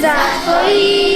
за твої.